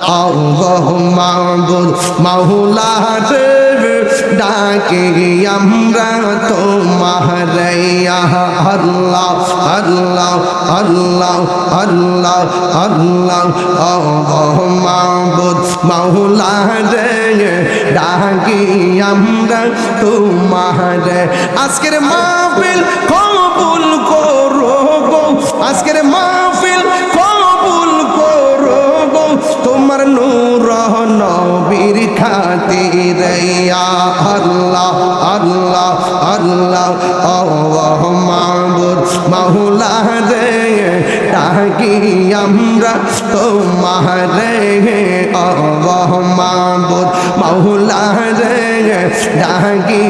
আল্লাহ মাবুদ মাওলা রে ডাকে আমরা তোমার আল্লাহ আল্লাহ আল্লাহ আল্লাহ আল্লাহ আল্লাহ মাবুদ মাওলা রে ডাকি আমরা তোমার আজকের মাহফিল খাতির আল্লাহ আল্লাহ আল্লাহ আল্লাহ মাবুদ মাওলা রে ডাকি আমরা তোমার রে আল্লাহ মাবুদ মাওলা রে ডাকি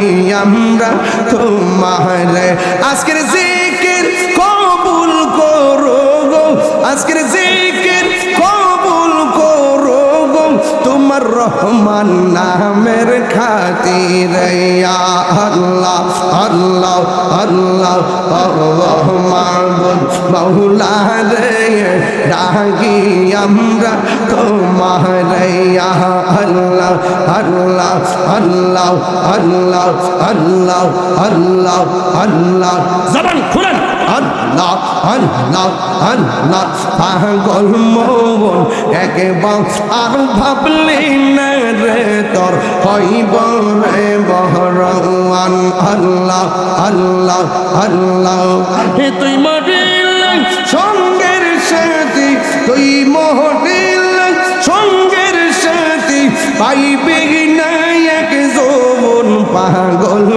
আমরা তোমার। আজকের জিকির রহমান নামের খাতির আল্লাহ আল্লাহ আল্লাহ মাবুদ মাওলা রে ডাকি আমরা তোমার আল্লাহ আল্লাহ আল্লাহ আল্লাহ আল্লাহ আল্লাহ আল্লাহ। জবান খুলেন। আল্লাহ আল্লাহ আল্লাহ পাগল মন একবার আর ভাবলি না রে তোর হইব রে বহরওয়ান। আল্লাহ আল্লাহ আল্লাহ হে তুই মরিল সঙ্গের সাথী, তুই মহরিল সঙ্গের সাথী, পাইবি না এক যৌবন পাগল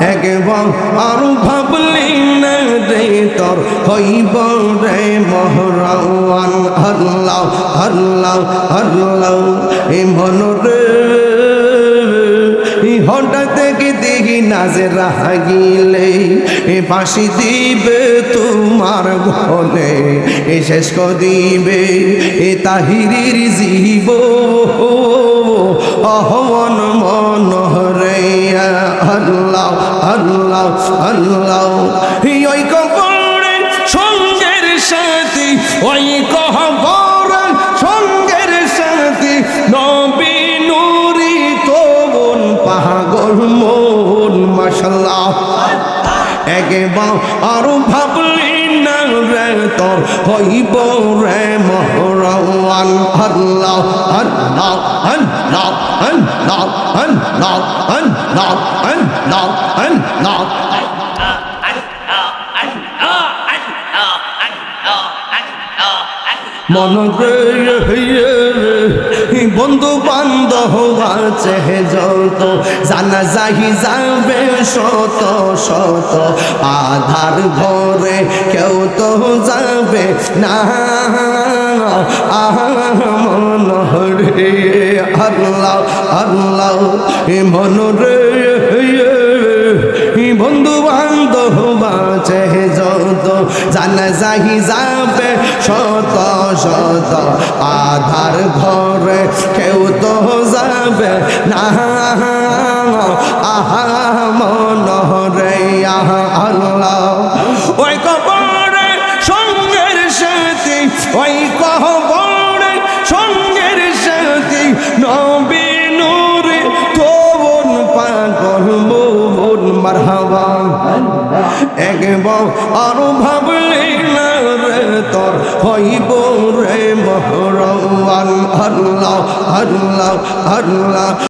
একবার আর ভাবলি না রে তোর হইব রে মহরাওয়ান। আল্লাহ আল্লাহ আল্লাহ এ মন রে হঠাৎ থেকে দেখি নাজে রাগিলে এ ফাঁসি দিবে তোমার ঘরে এ শেষ দিবে এ তাহিরির জীব অহমন মন আল্লাহ আল্লাহ আল্লাহ। ওই কবরে সঙ্গের সাথে, ওই কবরে সঙ্গের সাথে নবী নুরি তোবন পাগল মন মাশাল্লাহ একবার আরও ভাবলি না রে তোর হইব রে মহরওয়ান আল্লাহ আল্লাহ আল্লাহ আল্লাহ আল্লাহ আল্লাহ আল্লাহ আল্লাহ। বন্ধু বান্ধব আছে যত। জানা যাহি যাবে শত শত। আধার ঘরে কেউ তো যাবে না। মন রে আল্লাহ আল্লাহ মন রে বন্ধু বান্ধব আছে যত। জানা যাহি যাবে শত শত আধার ঘরে কেউ তো যাবে একবার আর ভাবলে তোর হইব রে মহর আল্লাহ আল্লাহ আল্লাহ।